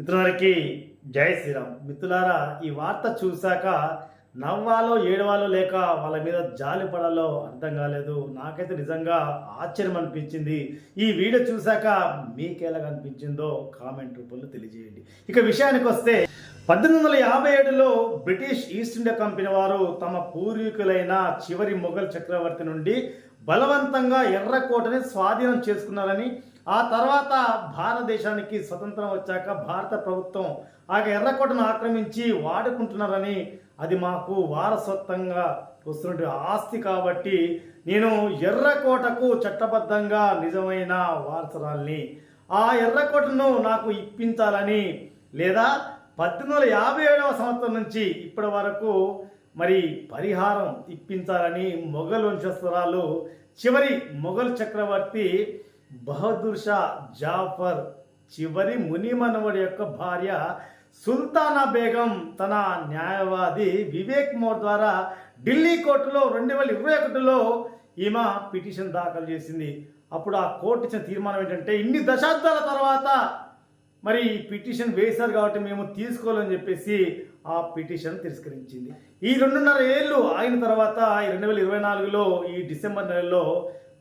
మిత్రులందరికీ జై శ్రీరామ్. మిత్రులారా ఈ వార్త చూశాక నవ్వాలో ఏడవాలో లేక వాళ్ళ మీద జాలి పడాలో అర్థం కాలేదు. నాకైతే నిజంగా ఆశ్చర్యం అనిపించింది. ఈ వీడియో చూశాక మీకెలా అనిపించిందో కామెంట్ రూపంలో తెలియజేయండి. ఇక విషయానికి వస్తే పద్దెనిమిది వందల యాభై ఏడులో బ్రిటిష్ ఈస్ట్ ఇండియా కంపెనీ వారు తమ పూర్వీకులైన చివరి మొఘల్ చక్రవర్తి నుండి బలవంతంగా ఎర్రకోటని స్వాధీనం చేసుకున్నారని ఆ తర్వాత భారతదేశానికి స్వతంత్రం వచ్చాక భారత ప్రభుత్వం ఆ ఎర్రకోటను ఆక్రమించి వాడుకుంటున్నారని అది మాకు వారసత్వంగా వస్తున్నటువంటి ఆస్తి కాబట్టి నేను ఎర్రకోటకు చట్టబద్ధంగా నిజమైన వారసరాల్ని ఆ ఎర్రకోటను నాకు ఇప్పించాలని లేదా పద్దెనిమిది వందల యాభై ఏడవ సంవత్సరం నుంచి ఇప్పటి వరకు మరి పరిహారం ఇప్పించాలని మొఘల్ వంశస్థురాలు చివరి మొఘల్ చక్రవర్తి బహదూర్ షా జాఫర్ చివరి ముని మనవడి యొక్క భార్య సుల్తానా బేగం తన న్యాయవాది వివేక్ మోర్ ద్వారా ఢిల్లీ కోర్టులో రెండు వేల ఇరవై ఒకటిలో ఈమె పిటిషన్ దాఖలు చేసింది. అప్పుడు ఆ కోర్టు ఇచ్చిన తీర్మానం ఏంటంటే ఇన్ని దశాబ్దాల తర్వాత మరి ఈ పిటిషన్ వేశారు కాబట్టి మేము తీసుకోవాలని చెప్పేసి ఆ పిటిషన్ తిరస్కరించింది. ఈ రెండున్నర ఏళ్ళు అయిన తర్వాత ఈ రెండు వేల ఇరవై నాలుగులో ఈ డిసెంబర్ నెలలో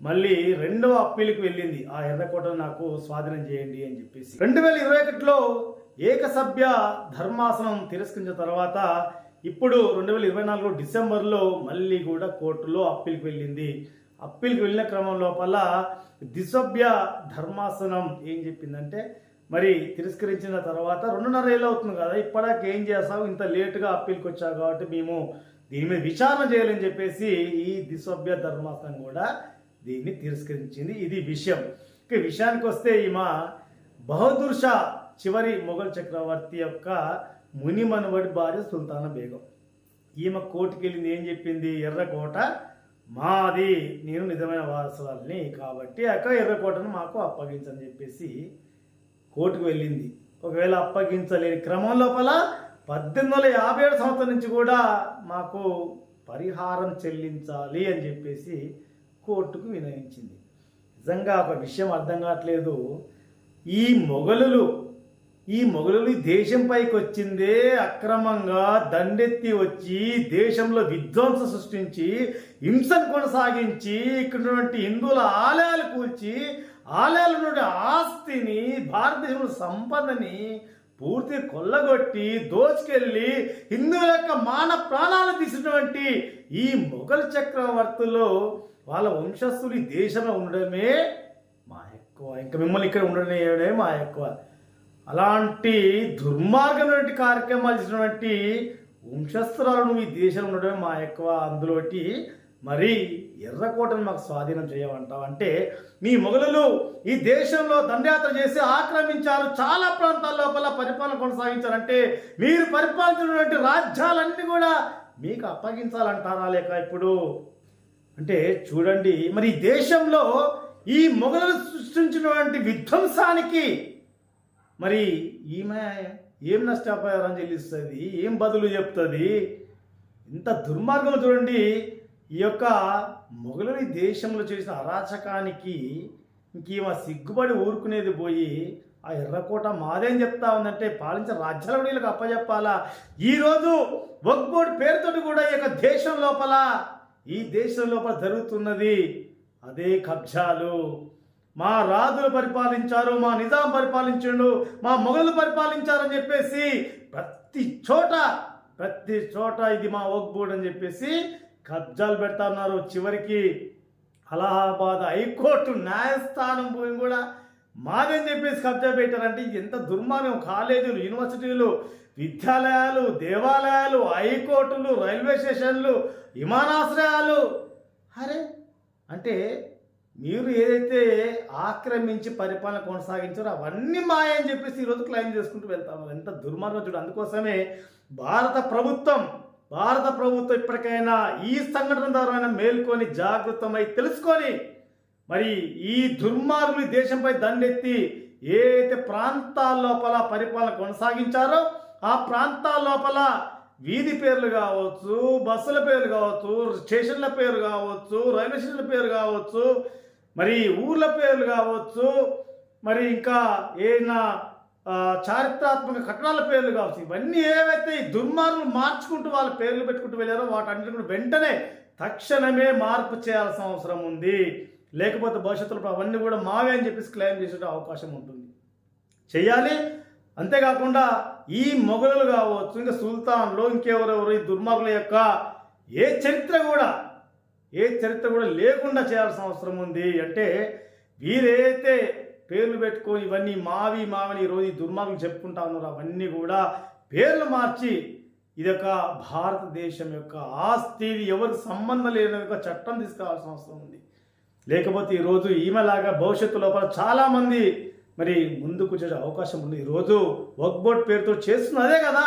మళ్ళీ రెండవ అప్పీల్కి వెళ్ళింది. ఆ ఎర్రకోటను నాకు స్వాధీనం చేయండి అని చెప్పేసి. రెండు వేల ఇరవై ఒకటిలో ఏకసభ్య ధర్మాసనం తిరస్కరించిన తర్వాత ఇప్పుడు రెండు వేల ఇరవై నాలుగు డిసెంబర్లో మళ్ళీ కూడా కోర్టులో అప్పీల్కి వెళ్ళింది. అప్పీల్కి వెళ్ళిన క్రమం లోపల దిసభ్య ధర్మాసనం ఏం చెప్పిందంటే మరి తిరస్కరించిన తర్వాత రెండున్నర ఏళ్ళు అవుతుంది కదా ఇప్పటికి ఏం చేస్తావు? ఇంత లేటుగా అప్పీల్కి వచ్చావు కాబట్టి మేము దీని మీద విచారణ చేయాలని చెప్పేసి ఈ దిసభ్య ధర్మాసనం కూడా దీన్ని తిరస్కరించింది. ఇది విషయం. ఇక విషయానికి వస్తే ఈమె బహదూర్ షా చివరి మొఘల్ చక్రవర్తి యొక్క ముని మనవడి భార్య సుల్తానా బేగం. ఈమె కోర్టుకి వెళ్ళింది ఏం చెప్పింది? ఎర్రకోట మాది నేను నిజమైన వారసురాలని కాబట్టి అక్క ఎర్రకోటను మాకు అప్పగించని చెప్పేసి కోర్టుకు వెళ్ళింది. ఒకవేళ అప్పగించలేని క్రమం లోపల పద్దెనిమిది వందల యాభై ఏడు సంవత్సరం నుంచి కూడా మాకు పరిహారం చెల్లించాలి అని చెప్పేసి కోర్టుకు వినయించింది. నిజంగా ఒక విషయం అర్థం కావట్లేదు. ఈ మొఘలులు ఈ మొఘలులు దేశంపైకి వచ్చిందే అక్రమంగా దండెత్తి వచ్చి దేశంలో విధ్వంసం సృష్టించి హింసను కొనసాగించి ఇక్కడ ఉన్నటువంటి హిందువుల ఆలయాలు కూల్చి ఆలయాల నుండి ఆస్తిని భారతదేశంలో సంపదని పూర్తి కొల్లగొట్టి దోచుకెళ్ళి హిందువుల యొక్క మాన ప్రాణాలు తీసినటువంటి ఈ మొఘల్ చక్రవర్తులు వాళ్ళ వంశస్థులు ఈ దేశంలో ఉండడమే మా ఎక్కువ. ఇంకా మిమ్మల్ని ఇక్కడ ఉండడమే మా ఎక్కువ. అలాంటి దుర్మార్గమైనటువంటి కార్యక్రమాలు చేసినటువంటి వంశస్థురాలను ఈ దేశంలో ఉండడమే మా ఎక్కువ. అందులోటి మరి ఎర్రకోటను మాకు స్వాధీనం చేయమంటావు. అంటే మీ మొఘలులు ఈ దేశంలో దండయాత్ర చేసి ఆక్రమించారు. చాలా ప్రాంతాల లోపల పరిపాలన కొనసాగించారంటే మీరు పరిపాలించినటువంటి రాజ్యాలన్నీ కూడా మీకు అప్పగించాలంటారా లేక ఇప్పుడు? అంటే చూడండి మరి ఈ దేశంలో ఈ మొఘలు సృష్టించినటువంటి విధ్వంసానికి మరి ఈమె ఏం నష్టపరిహారం చెల్లిస్తుంది ఏం బదులు చెప్తుంది? ఇంత దుర్మార్గం చూడండి ఈ యొక్క మొఘలు ఈ దేశంలో చేసిన అరాచకానికి ఇంకేమో సిగ్గుపడి ఊరుకునేది పోయి ఆ ఎర్రకోట మాదేం చెప్తా ఉందంటే పాలించిన రాజ్యాల వీళ్ళకి అప్పచెప్పాలా? ఈరోజు వక్బోర్డ్ పేరుతోటి కూడా ఈ యొక్క దేశం లోపల ఈ దేశం లోపల జరుగుతున్నది అదే కబ్జాలు. మా రాజులు పరిపాలించారు మా నిజాం పరిపాలించాడు మా మొఘలు పరిపాలించారని చెప్పేసి ప్రతి చోట ప్రతి చోట ఇది మా వక్బోర్డ్ అని చెప్పేసి కబ్జాలు పెడతా ఉన్నారు. చివరికి అలహాబాద్ హైకోర్టు న్యాయస్థానం పోయి కూడా. మాదని చెప్పేసి కబ్జా పెట్టారంటే ఎంత దుర్మార్గం. కాలేజీలు యూనివర్సిటీలు విద్యాలయాలు దేవాలయాలు హైకోర్టులు రైల్వే స్టేషన్లు విమానాశ్రయాలు. అరే! అంటే మీరు ఏదైతే ఆక్రమించి పరిపాలన కొనసాగించారో అవన్నీ మాయని చెప్పేసి ఈరోజు క్లెయిమ్ చేసుకుంటూ వెళ్తాము ఎంత దుర్మార్గం చూడు. అందుకోసమే భారత ప్రభుత్వం భారత ప్రభుత్వం ఇప్పటికైనా ఈ సంఘటన ద్వారా మేల్కొని జాగృతమై తెలుసుకొని మరి ఈ దుర్మార్గులు ఈ దేశంపై దండెత్తి ఏ అయితే ప్రాంతాల లోపల పరిపాలన కొనసాగించారో ఆ ప్రాంతాల లోపల వీధి పేర్లు కావచ్చు బస్సుల పేర్లు కావచ్చు స్టేషన్ల పేరు కావచ్చు రైల్వే స్టేషన్ల పేరు కావచ్చు మరి ఊర్ల పేర్లు కావచ్చు మరి ఇంకా ఏదైనా చారిత్రాత్మక కట్టడాల పేర్లు కావచ్చు ఇవన్నీ ఏవైతే ఈ దుర్మార్గులు మార్చుకుంటూ వాళ్ళ పేర్లు పెట్టుకుంటూ వెళ్ళారో వాటన్నిటి కూడా వెంటనే తక్షణమే మార్పు చేయాల్సిన అవసరం ఉంది. లేకపోతే భవిష్యత్తులో అవన్నీ కూడా మావే అని చెప్పేసి క్లెయిమ్ చేసే అవకాశం ఉంటుంది. చేయాలి. అంతేకాకుండా ఈ మొఘలులు కావచ్చు ఇంకా సుల్తాన్లు ఇంకెవరెవరు ఈ దుర్మార్గుల యొక్క ఏ చరిత్ర కూడా ఏ చరిత్ర కూడా లేకుండా చేయాల్సిన అవసరం ఉంది. అంటే వీరైతే పేర్లు పెట్టుకొని ఇవన్నీ మావి మావిని ఈరోజు ఈ దుర్మార్గులు చెప్పుకుంటా ఉన్నారు. అవన్నీ కూడా పేర్లు మార్చి ఇది ఒక భారతదేశం యొక్క ఆస్తి ఎవరికి సంబంధం లేని ఒక చట్టం తీసుకోవాల్సిన అవసరం ఉంది. లేకపోతే ఈరోజు ఈమెలాగా భవిష్యత్తు లోపల చాలామంది మరి ముందుకు వచ్చే అవకాశం ఉంది. ఈరోజు వర్క్ బోర్డ్ పేరుతో చేస్తున్న అదే కదా.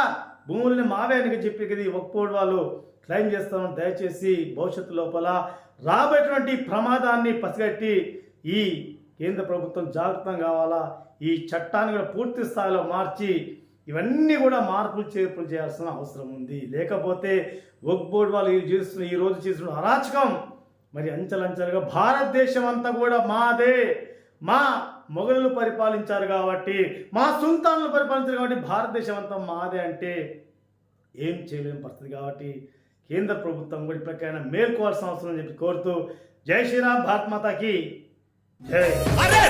భూముల్ని మావే అని చెప్పి కదా ఈ వర్క్ బోర్డ్ వాళ్ళు క్లెయిమ్ చేస్తాను దయచేసి భవిష్యత్తు లోపల రాబోయేటువంటి ప్రమాదాన్ని పసిగట్టి ఈ కేంద్ర ప్రభుత్వం జాగ్రత్తం కావాలా? ఈ చట్టాన్ని కూడా పూర్తి స్థాయిలో మార్చి ఇవన్నీ కూడా మార్పులు చేర్పులు చేయాల్సిన అవసరం ఉంది. లేకపోతే వర్క్ బోర్డ్ వాళ్ళు చేస్తున్న ఈ రోజు చేస్తున్న అరాచకం మరి అంచెలంచెలుగా భారతదేశం అంతా కూడా మాదే. మా మొఘలు పరిపాలించారు కాబట్టి మా సుల్తాన్లు పరిపాలించారు కాబట్టి భారతదేశం అంతా మాదే అంటే ఏం చేయలేని పరిస్థితి కాబట్టి కేంద్ర ప్రభుత్వం కూడా ఇప్పటికైనా మేల్కోవాల్సిన అవసరం అని చెప్పి కోరుతూ జై శ్రీరామ్ భారత్ మాతాకి జై. అరే